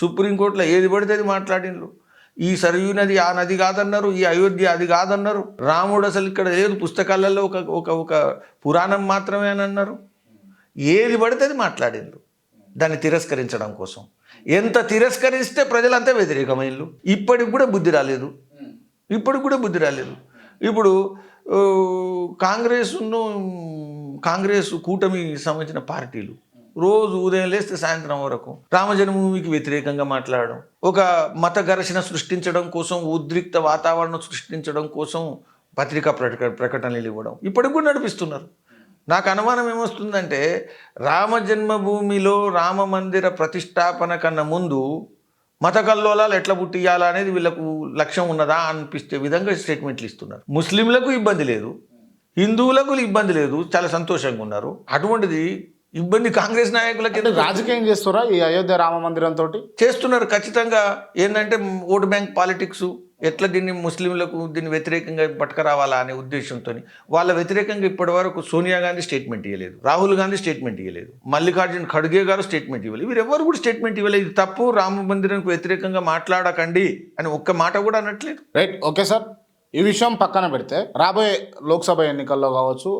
సుప్రీంకోర్టులో ఏది పడితే అది మాట్లాడిండ్రు ఈ సరయూ నది ఆ నది కాదన్నారు ఈ అయోధ్య అది కాదన్నారు. రాముడు అసలు ఇక్కడ లేదు పుస్తకాలలో ఒక ఒక ఒక పురాణం మాత్రమే అని అన్నారు. ఏది పడితే అది మాట్లాడిండ్రు దాన్ని తిరస్కరించడం కోసం. ఎంత తిరస్కరిస్తే ప్రజలంతా వ్యతిరేకమైనలు. ఇప్పటికి కూడా బుద్ధి రాలేదు. ఇప్పటికి కూడా బుద్ధి రాలేదు. ఇప్పుడు కాంగ్రెస్ను కాంగ్రెస్ కూటమి సంబంధించిన పార్టీలు రోజు ఉదయం లేస్తే సాయంత్రం వరకు రామజన్మభూమికి వ్యతిరేకంగా మాట్లాడడం ఒక మత ఘర్షణ సృష్టించడం కోసం ఉద్రిక్త వాతావరణం సృష్టించడం కోసం పత్రికా ప్రక ప్రకటనలు ఇవ్వడం. ఇప్పటికి కూడా నడిపిస్తున్నారు. నాకు అనుమానం ఏమొస్తుందంటే రామ జన్మభూమిలో రామ మందిర ప్రతిష్టాపన కన్నా ముందు మత కల్లోలాలు ఎట్లా పుట్టియాలా అనేది వీళ్ళకు లక్ష్యం ఉన్నదా అనిపిస్తే విధంగా స్టేట్మెంట్లు ఇస్తున్నారు. ముస్లింలకు ఇబ్బంది లేదు హిందువులకు ఇబ్బంది లేదు చాలా సంతోషంగా ఉన్నారు. అటువంటిది ఇబ్బంది కాంగ్రెస్ నాయకులకి రాజకీయం చేస్తారా ఈ అయోధ్య రామ మందిరం తోటి? చేస్తున్నారు ఖచ్చితంగా. ఏంటంటే ఓటు బ్యాంక్ పాలిటిక్స్ ఎట్లా దీన్ని ముస్లింలకు దీన్ని వ్యతిరేకంగా పట్టుకురావాలా అనే ఉద్దేశంతో వాళ్ళ వ్యతిరేకంగా ఇప్పటి వరకు సోనియా గాంధీ స్టేట్మెంట్ ఇవ్వలేదు రాహుల్ గాంధీ స్టేట్మెంట్ ఇవ్వలేదు మల్లికార్జున ఖడ్గే గారు స్టేట్మెంట్ ఇవ్వలేదు. వీరెవరు కూడా స్టేట్మెంట్ ఇవ్వలేదు. ఇది తప్పు. రామ మందిరానికి వ్యతిరేకంగా మాట్లాడకండి అని ఒక్క మాట కూడా అనట్లేదు. రైట్ ఓకే సార్ ఈ విషయం పక్కన పెడితే రాబోయే లోక్సభ ఎన్నికల్లో కావచ్చు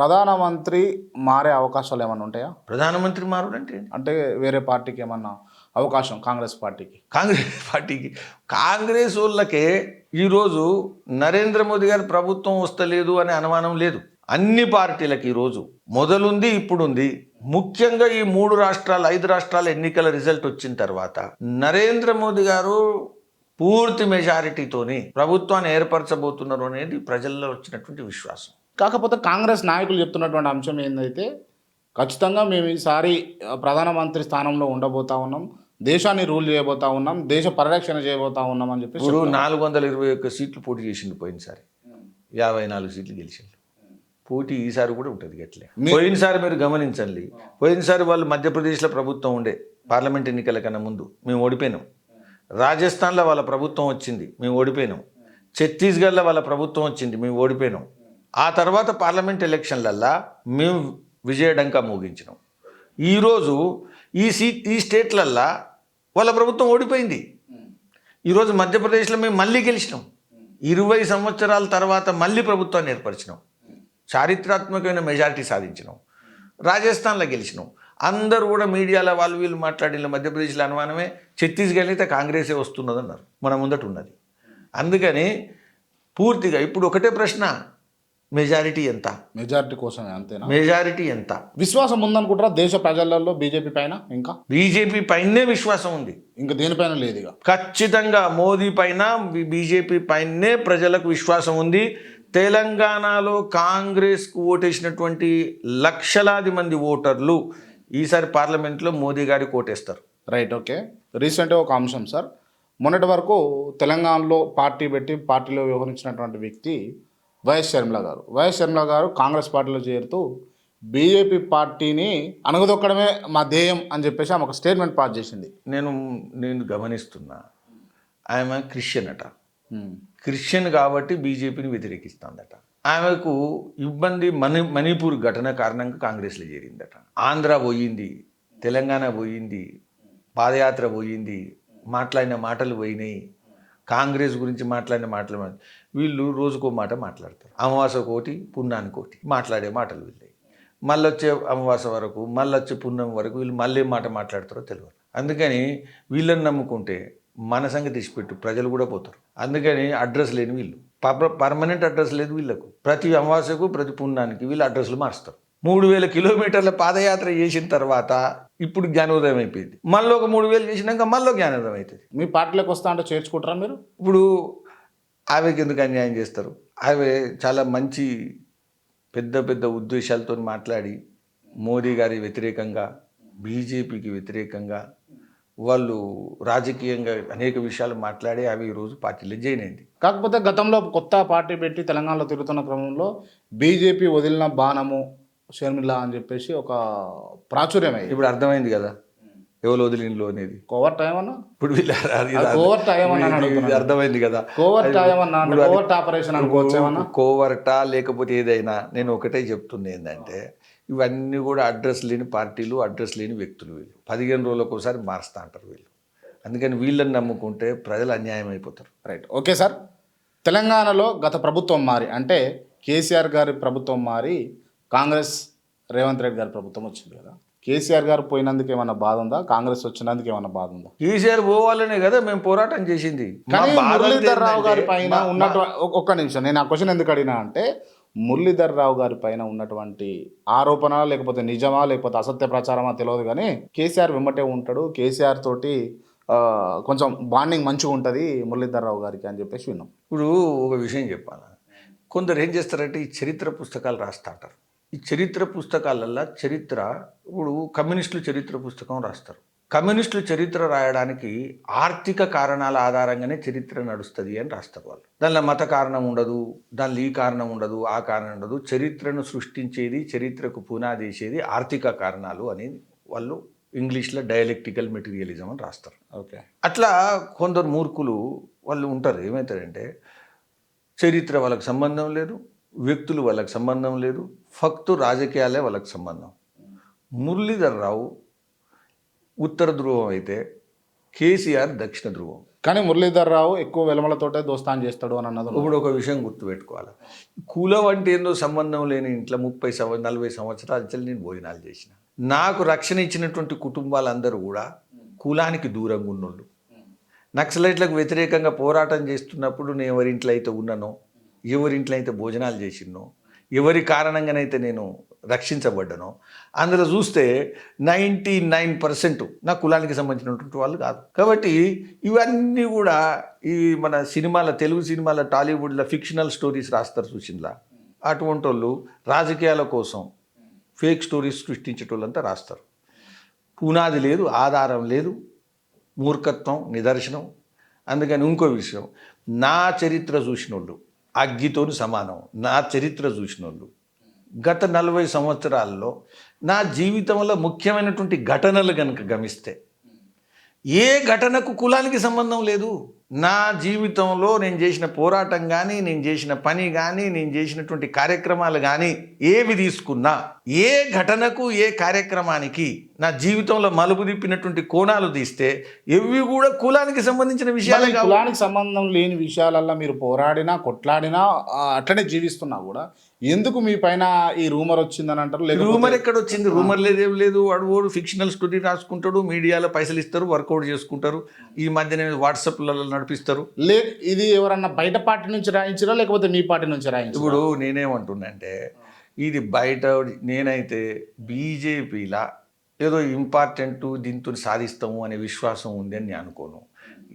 ప్రధానమంత్రి మారే అవకాశాలు ఏమైనా ఉంటాయా? ప్రధానమంత్రి మారుడంటే? అంటే వేరే పార్టీకి ఏమన్నా అవకాశం కాంగ్రెస్ పార్టీకి? కాంగ్రెస్ పార్టీకి. కాంగ్రెస్ వాళ్ళకే ఈరోజు నరేంద్ర మోదీ గారి ప్రభుత్వం వస్తలేదు అనే అనుమానం లేదు. అన్ని పార్టీలకు ఈరోజు మొదలుంది ఇప్పుడుంది. ముఖ్యంగా ఈ మూడు రాష్ట్రాలు ఐదు రాష్ట్రాల ఎన్నికల రిజల్ట్ వచ్చిన తర్వాత నరేంద్ర మోదీ గారు పూర్తి మెజారిటీతోని ప్రభుత్వాన్ని ఏర్పరచబోతున్నారు అనేది ప్రజల్లో వచ్చినటువంటి విశ్వాసం. కాకపోతే కాంగ్రెస్ నాయకులు చెప్తున్నటువంటి అంశం ఏందైతే ఖచ్చితంగా మేము ఈసారి ప్రధానమంత్రి స్థానంలో ఉండబోతా ఉన్నాం దేశాన్ని రూల్ చేయబోతా ఉన్నాం దేశ పరిరక్షణ చేయబోతా ఉన్నాం అని చెప్పేసి ఇప్పుడు నాలుగు వందల ఇరవై ఒక్క సీట్లు పోటీ చేసిండు పోయినసారి. యాభై నాలుగు సీట్లు గెలిచిండు. పోటీ ఈసారి కూడా ఉంటుంది గట్లే. పోయినసారి మీరు గమనించండి. పోయినసారి వాళ్ళు మధ్యప్రదేశ్లో ప్రభుత్వం ఉండే పార్లమెంట్ ఎన్నికల కన్నా ముందు మేము ఓడిపోయినాం. రాజస్థాన్లో వాళ్ళ ప్రభుత్వం వచ్చింది మేము ఓడిపోయినాం. ఛత్తీస్గఢ్లో వాళ్ళ ప్రభుత్వం వచ్చింది మేము ఓడిపోయినాం. ఆ తర్వాత పార్లమెంట్ ఎలక్షన్లల్లా మేము విజయడంకా ముగించినాం. ఈరోజు ఈ సీట్ ఈ స్టేట్లల్లా వాళ్ళ ప్రభుత్వం ఓడిపోయింది. ఈరోజు మధ్యప్రదేశ్లో మేము మళ్ళీ గెలిచినాం. ఇరవై సంవత్సరాల తర్వాత మళ్ళీ ప్రభుత్వాన్ని ఏర్పరిచినాం. చారిత్రాత్మకమైన మెజారిటీ సాధించినాం. రాజస్థాన్లో గెలిచినాం. అందరూ కూడా మీడియాలో వాళ్ళు వీళ్ళు మాట్లాడిన మధ్యప్రదేశ్లో అనుమానమే ఛత్తీస్గఢ్ అయితే కాంగ్రెసే వస్తున్నదన్నారు. మన ముందట ఉన్నది. అందుకని పూర్తిగా ఇప్పుడు ఒకటే ప్రశ్న మెజారిటీ ఎంత? మెజారిటీ కోసమే అంతేనా? మెజారిటీ ఎంత? విశ్వాసం ఉందనుకుంటారా దేశ ప్రజలలో బీజేపీ పైన ఇంకా? బీజేపీ పైనే విశ్వాసం ఉంది. ఇంకా దేనిపైన లేదు ఇక. ఖచ్చితంగా మోదీ పైన బీజేపీ పైనే ప్రజలకు విశ్వాసం ఉంది. తెలంగాణలో కాంగ్రెస్కు ఓటేసినటువంటి లక్షలాది మంది ఓటర్లు ఈసారి పార్లమెంట్లో మోదీ గారికి ఓటేస్తారు రైట్ ఓకే. రీసెంట్గా ఒక అంశం సార్. మొన్నటి వరకు తెలంగాణలో పార్టీ పెట్టి పార్టీలో వ్యవహరించినటువంటి వ్యక్తి వైఎస్ షర్మిల గారు. వైఎస్ షర్మిల గారు కాంగ్రెస్ పార్టీలో చేరుతూ బీజేపీ పార్టీని అణగదొక్కడమే మా ధ్యేయం అని చెప్పేసి ఆమె ఒక స్టేట్మెంట్ పాస్ చేసింది. నేను నేను గమనిస్తున్నా ఆమె క్రిస్టియన్ అట. క్రిస్టియన్ కాబట్టి బీజేపీని వ్యతిరేకిస్తుందట. ఆమెకు ఇబ్బంది మణి మణిపూర్ ఘటన కారణంగా కాంగ్రెస్లో చేరిందట. ఆంధ్ర పోయింది తెలంగాణ పోయింది పాదయాత్ర పోయింది మాట్లాడిన మాటలు పోయినాయి. కాంగ్రెస్ గురించి మాట్లాడిన మాటలు వీళ్ళు రోజుకో మాట మాట్లాడతారు. అమావాస కోటి పున్నానికి కోటి మాట్లాడే మాటలు వీళ్ళవి మళ్ళీ వచ్చే అమావాస వరకు మళ్ళీ వచ్చే పున్నం వరకు వీళ్ళు మళ్ళీ మాట మాట్లాడతారో తెలియదు అందుకని వీళ్ళని నమ్ముకుంటే మన సంగతి తీసిపెట్టు ప్రజలు కూడా పోతారు. అందుకని అడ్రస్ లేని వీళ్ళు. పర్మ- పర్మనెంట్ అడ్రస్ లేదు వీళ్ళకు. ప్రతి అమావాస్యకు ప్రతి పుణ్యానికి వీళ్ళు అడ్రస్లు మారుస్తారు. మూడు వేల కిలోమీటర్ల పాదయాత్ర చేసిన తర్వాత ఇప్పుడు జ్ఞానోదయం అయిపోయింది. మళ్ళీ ఒక మూడు వేలు చేసినాక మళ్ళీ జ్ఞానోదయం అవుతుంది మీ పార్టీలోకి వస్తా అంటే చేర్చుకుంటారా మీరు? ఇప్పుడు ఆమెకి ఎందుకు అన్యాయం చేస్తారు? ఆమె చాలా మంచి పెద్ద పెద్ద ఉద్దేశాలతో మాట్లాడి మోదీ గారి వ్యతిరేకంగా బీజేపీకి వ్యతిరేకంగా వాళ్ళు రాజకీయంగా అనేక విషయాలు మాట్లాడి అవి ఈరోజు పార్టీలో జాయిన్ అయింది. కాకపోతే గతంలో కొత్త పార్టీ పెట్టి తెలంగాణలో తిరుగుతున్న క్రమంలో బీజేపీ వదిలిన బాణము షర్మిల అని చెప్పేసి ఒక ప్రాచుర్యం అయ్యింది ఇప్పుడు అర్థమైంది కదా? ఎవరు వదిలిండ్లో అనేది? కోవర్ట్ ఏమన్నా ఇప్పుడు వీళ్ళు అది- ఇది- కోవర్ట్ ఏమన్నా అని ఇది అడుగుతున్నాను. అర్థమైంది కదా. కోవర్ట్ ఏమన్నా అంటే కోవర్ట్ ఆపరేషన్ అనుకోవచ్చు ఏమన్నా కోవర్టా లేకపోతే ఏదైనా నేను ఒకటే చెప్తున్నా ఏంటంటే ఇవన్నీ కూడా అడ్రస్ లేని పార్టీలు అడ్రస్ లేని వ్యక్తులు వీళ్ళు. పదిహేను రోజులకు ఒకసారి మారుస్తూ అంటారు వీళ్ళు. అందుకని వీళ్ళని నమ్ముకుంటే ప్రజలు అన్యాయం అయిపోతారు. రైట్ ఓకే సార్ తెలంగాణలో గత ప్రభుత్వం మారి అంటే కేసీఆర్ గారి ప్రభుత్వం మారి కాంగ్రెస్ రేవంత్ రెడ్డి గారి ప్రభుత్వం వచ్చింది కదా. కేసీఆర్ గారు పోయినందుకు ఏమన్నా బాధ ఉందా? కాంగ్రెస్ వచ్చినందుకు ఏమన్నా బాధ ఉందా? కేసీఆర్ పోవాలనే కదా మేము పోరాటం చేసింది. కానీ మురళీధర్ రావు గారి పైన ఒ- ఒక్క నిమిషం. నేను ఆ క్వశ్చన్ ఎందుకు అడిగినా అంటే మురళీధర్ రావు గారి పైన ఉన్నటువంటి ఆరోపణ లేకపోతే నిజమా లేకపోతే అసత్య ప్రచారమా తెలియదు కానీ కేసీఆర్ వెంబటే ఉంటాడు. కేసీఆర్ తోటి కొంచెం బాండింగ్ మంచిగా ఉంటుంది మురళీధర్ రావు గారికి అని చెప్పేసి విన్నాం. ఇప్పుడు ఒక విషయం చెప్పాలి? కొందరు ఏం చేస్తారంటే ఈ చరిత్ర పుస్తకాలు రాస్తాంటారు ఈ చరిత్ర పుస్తకాలల్లో చరిత్ర ఇప్పుడు కమ్యూనిస్టులు చరిత్ర పుస్తకం రాస్తారు. కమ్యూనిస్టులు చరిత్ర రాయడానికి ఆర్థిక కారణాల ఆధారంగానే చరిత్ర నడుస్తుంది అని రాస్తారు వాళ్ళు. దానిలో మత కారణం ఉండదు దానిలో ఈ కారణం ఉండదు ఆ కారణం ఉండదు. చరిత్రను సృష్టించేది చరిత్రకు పునాది వేసేది ఆర్థిక కారణాలు అనేది వాళ్ళు ఇంగ్లీష్లో డయలెక్టికల్ మెటీరియలిజం అని రాస్తారు. ఓకే. అట్లా కొందరు మూర్ఖులు వాళ్ళు ఉంటారు. ఏమవుతారంటే చరిత్ర వాళ్ళకి సంబంధం లేదు వ్యక్తులు వాళ్ళకి సంబంధం లేదు. ఫక్తు రాజకీయాలే వాళ్ళకి సంబంధం. మురళీధర్ రావు ఉత్తర ధ్రువం అయితే కేసీఆర్ దక్షిణ ధ్రువం. కానీ మురళీధర్ రావు ఎక్కువ వెలమలతోటే దోస్తాన్ చేస్తాడు అని అన్నది. ఇప్పుడు ఒక విషయం గుర్తుపెట్టుకోవాలి. కులం అంటే ఏందో సంబంధం లేని ఇంట్లో ముప్పై సంవ నలభై సంవత్సరాల నుంచి నేను భోజనాలు చేసిన. నాకు రక్షణ ఇచ్చినటువంటి కుటుంబాలందరూ కూడా కులానికి దూరంగా ఉన్నోళ్ళు నక్సలైట్లకు వ్యతిరేకంగా పోరాటం చేస్తున్నప్పుడు నేను ఎవరింట్లో అయితే ఉన్నానో ఎవరింట్లో అయితే భోజనాలు చేసినో ఎవరి కారణంగానైతే నేను రక్షించబడ్డనో అందులో చూస్తే నైంటీ నైన్ పర్సెంట్ నా కులానికి సంబంధించినటువంటి వాళ్ళు కాదు. కాబట్టి ఇవన్నీ కూడా ఈ మన సినిమాల తెలుగు సినిమాల టాలీవుడ్లో ఫిక్షనల్ స్టోరీస్ రాస్తారు చూసిందిలా అటువంటి వాళ్ళు రాజకీయాల కోసం ఫేక్ స్టోరీస్ సృష్టించేటోళ్ళంతా రాస్తారు. పునాది లేదు ఆధారం లేదు మూర్ఖత్వం నిదర్శనం. అందుకని ఇంకో విషయం నా చరిత్ర చూసినోళ్ళు అగ్గితోని సమానం. నా చరిత్ర చూసినోళ్ళు. గత నలభై సంవత్సరాల్లో నా జీవితంలో ముఖ్యమైనటువంటి ఘటనలు కనుక గమిస్తే ఏ ఘటనకు కులానికి సంబంధం లేదు. నా జీవితంలో నేను చేసిన పోరాటం కానీ నేను చేసిన పని కానీ నేను చేసినటువంటి కార్యక్రమాలు కానీ ఏవి తీసుకున్నా ఏ ఘటనకు ఏ కార్యక్రమానికి నా జీవితంలో మలుపు తిప్పినటువంటి కోణాలు తీస్తే ఎవి కూడా కులానికి సంబంధించిన విషయాలే కులానికి సంబంధం లేని విషయాలల్లో మీరు పోరాడినా కొట్లాడినా అట్లనే జీవిస్తున్నా కూడా ఎందుకు మీ పైన ఈ రూమర్ వచ్చిందని అంటారు? రూమర్ ఎక్కడ వచ్చింది రూమర్ లేదేం లేదు. వాడు వాడు ఫిక్షనల్ స్టోరీ రాసుకుంటాడు మీడియాలో పైసలు ఇస్తారు వర్కౌట్ చేసుకుంటారు. ఈ మధ్యన వాట్సాప్లలో నడిపిస్తారు. లే ఇది ఎవరన్నా బయట పార్టీ నుంచి రాయించారా? లేకపోతే మీ పార్టీ నుంచి రాయించారా? ఇప్పుడు నేనేమంటున్నా అంటే ఇది బయట నేనైతే బీజేపీలా ఏదో ఇంపార్టెంట్ దీంతో సాధిస్తాము అనే విశ్వాసం ఉంది అని నేను అనుకోను.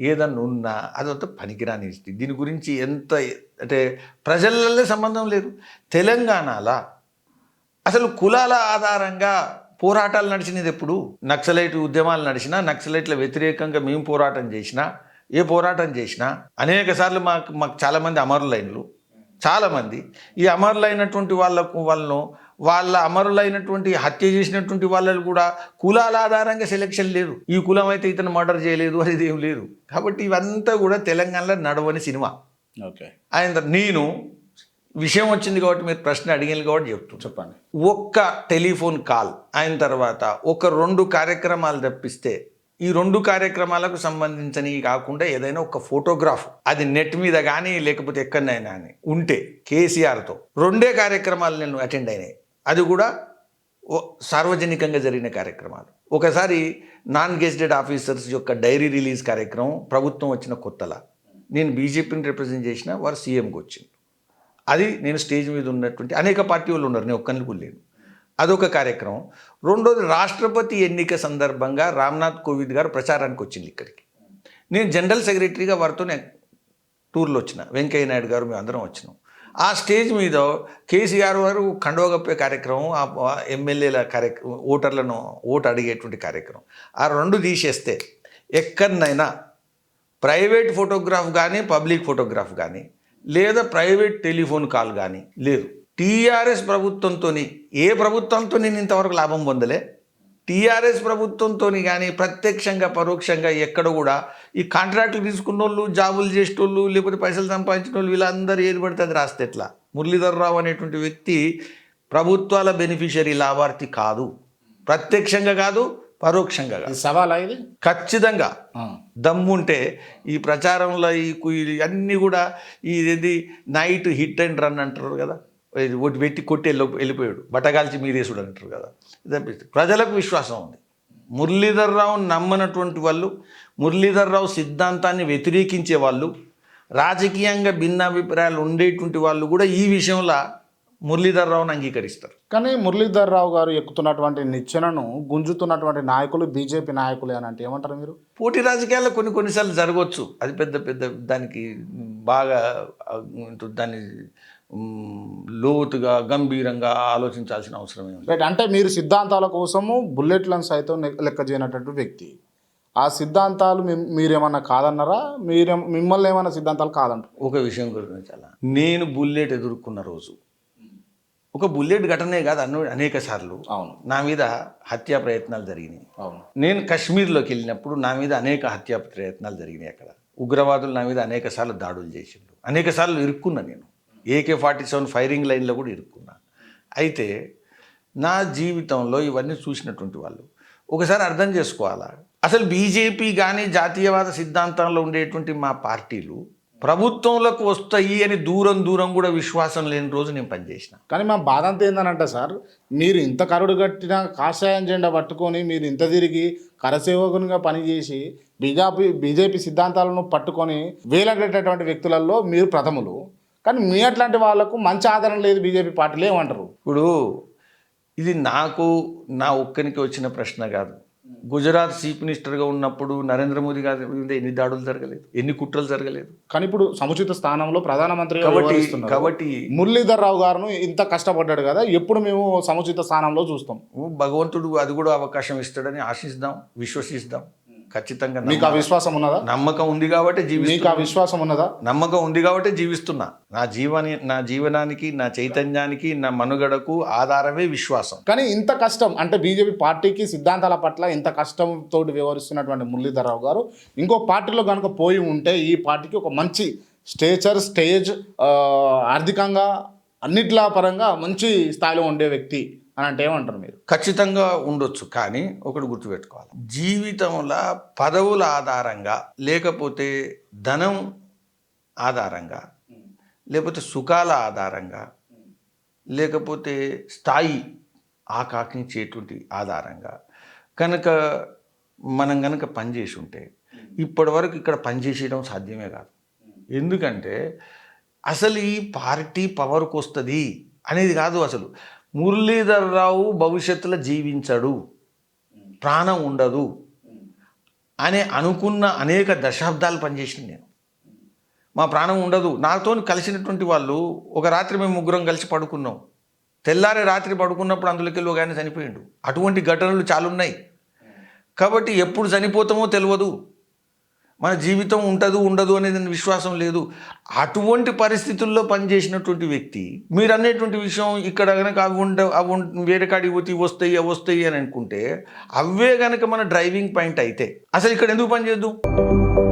ఏదన్నా ఉన్నా అదంతా పనికిరాని స్థితి. దీని గురించి ఎంత అంటే ప్రజలలో సంబంధం లేదు. తెలంగాణలో అసలు కులాల ఆధారంగా పోరాటాలు నడిచినది ఎప్పుడు? నక్సలైట్ ఉద్యమాలు నడిచినా నక్సలైట్ల వ్యతిరేకంగా మేము పోరాటం చేసినా ఏ పోరాటం చేసినా అనేక సార్లు మాకు మాకు చాలామంది అమరులైనలు. చాలామంది. ఈ అమరులైనటువంటి వాళ్ళకు వాళ్ళను వాళ్ళ అమరులైనటువంటి హత్య చేసినటువంటి వాళ్ళకు కూడా కులాల ఆధారంగా సెలెక్షన్ లేదు. ఈ కులం అయితే ఇతను మర్డర్ చేయలేదు అనేది ఏం లేదు. కాబట్టి ఇవంతా కూడా తెలంగాణలో నడవని సినిమా. ఓకే. ఆయన నేను విషయం వచ్చింది కాబట్టి మీరు ప్రశ్న అడిగింది కాబట్టి చెప్తున్నాను చెప్పండి. ఒక్క టెలిఫోన్ కాల్ అయిన తర్వాత ఒక రెండు కార్యక్రమాలు తప్పిస్తే ఈ రెండు కార్యక్రమాలకు సంబంధించినవి కాకుండా ఏదైనా ఒక ఫోటోగ్రాఫ్ అది నెట్ మీద కానీ లేకపోతే ఎక్కడైనా కానీ ఉంటే కేసీఆర్తో రెండే కార్యక్రమాలు నేను అటెండ్ అయినాయి. అది కూడా సార్వజనికంగా జరిగిన కార్యక్రమాలు. ఒకసారి నాన్ గెస్టెడ్ ఆఫీసర్స్ యొక్క డైరీ రిలీజ్ కార్యక్రమం ప్రభుత్వం వచ్చిన కొత్తలా. నేను బీజేపీని రిప్రజెంట్ చేసిన వారు సీఎంకి వచ్చింది అది నేను స్టేజ్ మీద ఉన్నటువంటి అనేక పార్టీ వాళ్ళు ఉన్నారు నేను ఒక్కరికి లేను. అదొక కార్యక్రమం. రెండోది రాష్ట్రపతి ఎన్నిక సందర్భంగా రామ్నాథ్ కోవింద్ గారు ప్రచారానికి వచ్చింది ఇక్కడికి. నేను జనరల్ సెక్రటరీగా వారితో నేను టూర్లో వచ్చిన. వెంకయ్య నాయుడు గారు మేము అందరం వచ్చినాం. ఆ స్టేజ్ మీద కేసీఆర్ వారు కండోగప్పే కార్యక్రమం ఆ ఆ ఎమ్మెల్యేల కార్యక్రమం ఓటర్లను ఓటు అడిగేటువంటి కార్యక్రమం. ఆ రెండు తీసేస్తే ఎక్కడనైనా ప్రైవేట్ ఫోటోగ్రాఫ్ కానీ పబ్లిక్ ఫోటోగ్రాఫ్ కానీ లేదా ప్రైవేట్ టెలిఫోన్ కాల్ కానీ లేదు. టీఆర్ఎస్ ప్రభుత్వంతో ఏ ప్రభుత్వంతో నేను ఇంతవరకు లాభం పొందలే. టీఆర్ఎస్ ప్రభుత్వంతో కానీ ప్రత్యక్షంగా పరోక్షంగా ఎక్కడ కూడా ఈ కాంట్రాక్టులు తీసుకున్న వాళ్ళు జాబులు చేసేటోళ్ళు లేకపోతే పైసలు సంపాదించిన వాళ్ళు వీళ్ళందరూ ఏది పడితే అది రాస్తే ఎట్లా? మురళీధర్ రావు అనేటువంటి వ్యక్తి ప్రభుత్వాల బెనిఫిషరీ లాభార్థి కాదు. ప్రత్యక్షంగా కాదు పరోక్షంగా కాదు. సవాలా ఇది? ఖచ్చితంగా. దమ్ముంటే ఈ ప్రచారంలో ఈ అన్నీ కూడా ఇది నైట్ హిట్ అండ్ రన్ అంటారు కదా. ఒకటి పెట్టి కొట్టి వెళ్ళి వెళ్ళిపోయాడు. బట్టగాల్చి మీరేసుడు అంటారు కదా. ప్రజలకు విశ్వాసం ఉంది. మురళీధర్ రావు నమ్మనటువంటి వాళ్ళు మురళీధర్ రావు సిద్ధాంతాన్ని వ్యతిరేకించే వాళ్ళు రాజకీయంగా భిన్నాభిప్రాయాలు ఉండేటువంటి వాళ్ళు కూడా ఈ విషయంలో మురళీధర్ రావును అంగీకరిస్తారు. కానీ మురళీధర్ రావు గారు ఎక్కుతున్నటువంటి నిచ్చెనను గుంజుతున్నటువంటి నాయకులు బీజేపీ నాయకులే అని అంటే ఏమంటారు మీరు? పోటీ రాజకీయాల్లో కొన్ని కొన్నిసార్లు జరగవచ్చు. అది పెద్ద పెద్ద దానికి బాగా దాన్ని లోతుగా గంభీరంగా ఆలోచించాల్సిన అవసరం ఏమి రైట్ అంటే మీరు సిద్ధాంతాల కోసము బుల్లెట్లను సైతం లెక్క- చేయనటువంటి వ్యక్తి. ఆ సిద్ధాంతాలు మీరేమన్నా కాదన్నారా? మీరే మిమ్మల్ని ఏమన్నా సిద్ధాంతాలు కాదంటారు? ఒక విషయం గురించి అలా నేను బుల్లెట్ ఎదుర్కొన్న రోజు. ఒక బుల్లెట్ ఘటనే కాదు అన్న అనేక సార్లు అవును. నా మీద హత్యా ప్రయత్నాలు జరిగినాయి. అవును. నేను కాశ్మీర్లోకి వెళ్ళినప్పుడు నా మీద అనేక హత్యా ప్రయత్నాలు జరిగినాయి అక్కడ. ఉగ్రవాదులు నా మీద అనేక సార్లు దాడులు చేసిండు అనేక సార్లు ఇరుక్కున్నా నేను. ఏకే ఫార్టీ సెవెన్ ఫైరింగ్ లైన్లో కూడా ఇరుక్కున్నా అయితే నా జీవితంలో ఇవన్నీ చూసినటువంటి వాళ్ళు ఒకసారి అర్థం చేసుకోవాలా? అసలు బీజేపీ కానీ జాతీయవాద సిద్ధాంతంలో ఉండేటువంటి మా పార్టీలు ప్రభుత్వంలోకి వస్తాయి అని దూరం దూరం కూడా విశ్వాసం లేని రోజు నేను పనిచేసిన. కానీ మా బాధ అంతా ఏందనంటే సార్? మీరు ఇంత కరుడు కట్టిన కాషాయం జెండా పట్టుకొని మీరు ఇంత తిరిగి కరసేవకునిగా పనిచేసి బీజేపీ బీజేపీ సిద్ధాంతాలను పట్టుకొని వేలగట్టేటువంటి వ్యక్తులలో మీరు ప్రథములు. కానీ మీ అట్లాంటి వాళ్ళకు మంచి ఆదరణ లేదు బీజేపీ పార్టీలు ఏమంటారు? ఇప్పుడు ఇది నాకు నా ఒక్కనికి వచ్చిన ప్రశ్న కాదు. గుజరాత్ చీఫ్ మినిస్టర్గా ఉన్నప్పుడు నరేంద్ర మోదీ గారి మీద ఎన్ని దాడులు జరగలేదు ఎన్ని కుట్రలు జరగలేదు. కానీ ఇప్పుడు సముచిత స్థానంలో ప్రధానమంత్రి కాబట్టి కాబట్టి మురళీధర్ రావు గారు ఇంత కష్టపడ్డాడు కదా ఎప్పుడు మేము సముచిత స్థానంలో చూస్తాం? భగవంతుడు అది కూడా అవకాశం ఇస్తాడని ఆశిస్తాం విశ్వసిస్తాం. ఖచ్చితంగా మీకు ఆ విశ్వాసం ఉన్నదా? నమ్మకం ఉంది కాబట్టి జీవి మీకు ఆ విశ్వాసం ఉన్నదా? నమ్మకం ఉంది కాబట్టి జీవిస్తున్నా. నా జీవని నా జీవనానికి నా చైతన్యానికి నా మనుగడకు ఆధారమే విశ్వాసం. కానీ ఇంత కష్టం అంటే బీజేపీ పార్టీకి సిద్ధాంతాల పట్ల ఇంత కష్టంతో వ్యవహరిస్తున్నటువంటి మురళీధర్ రావు గారు ఇంకో పార్టీలో కనుక పోయి ఉంటే ఈ పార్టీకి ఒక మంచి స్టేచర్ స్టేజ్ ఆర్థికంగా అన్నిట్లా పరంగా మంచి స్థాయిలో ఉండే వ్యక్తి. అని అంటే ఏమంటారు మీరు? ఖచ్చితంగా ఉండొచ్చు కానీ ఒకటి గుర్తుపెట్టుకోవాలి. జీవితంలో పదవుల ఆధారంగా లేకపోతే ధనం ఆధారంగా లేకపోతే సుఖాల ఆధారంగా లేకపోతే స్థాయి ఆకాంక్షించేటువంటి ఆధారంగా కనుక మనం కనుక పనిచేసి ఉంటే ఇప్పటివరకు ఇక్కడ పనిచేసేయడం సాధ్యమే కాదు. ఎందుకంటే అసలు ఈ పార్టీ పవర్కి వస్తుంది అనేది కాదు అసలు. మురళీధరరావు భవిష్యత్తులో జీవించడు. ప్రాణం ఉండదు. అని అనుకున్న అనేక దశాబ్దాలు పనిచేసిన నేను. మా ప్రాణం ఉండదు. నాతో కలిసినటువంటి వాళ్ళు ఒక రాత్రి మేము ముగ్గురం కలిసి పడుకున్నాం. తెల్లారి రాత్రి పడుకున్నప్పుడు అందులోకి వెళ్ళి ఒక ఆయన చనిపోయిండు. అటువంటి ఘటనలు చాలా ఉన్నాయి కాబట్టి ఎప్పుడు చనిపోతామో తెలియదు. మన జీవితం ఉంటుంది ఉండదు అనేది విశ్వాసం లేదు. అటువంటి పరిస్థితుల్లో పనిచేసినటువంటి వ్యక్తి మీరు అనేటువంటి విషయం ఇక్కడ కనుక అవి ఉండ అవి వేరే కాడికి పోతే వస్తాయి అవి వస్తాయి అని అనుకుంటే అవే కనుక మన డ్రైవింగ్ పాయింట్ అయితే అసలు ఇక్కడ ఎందుకు పనిచేద్దాం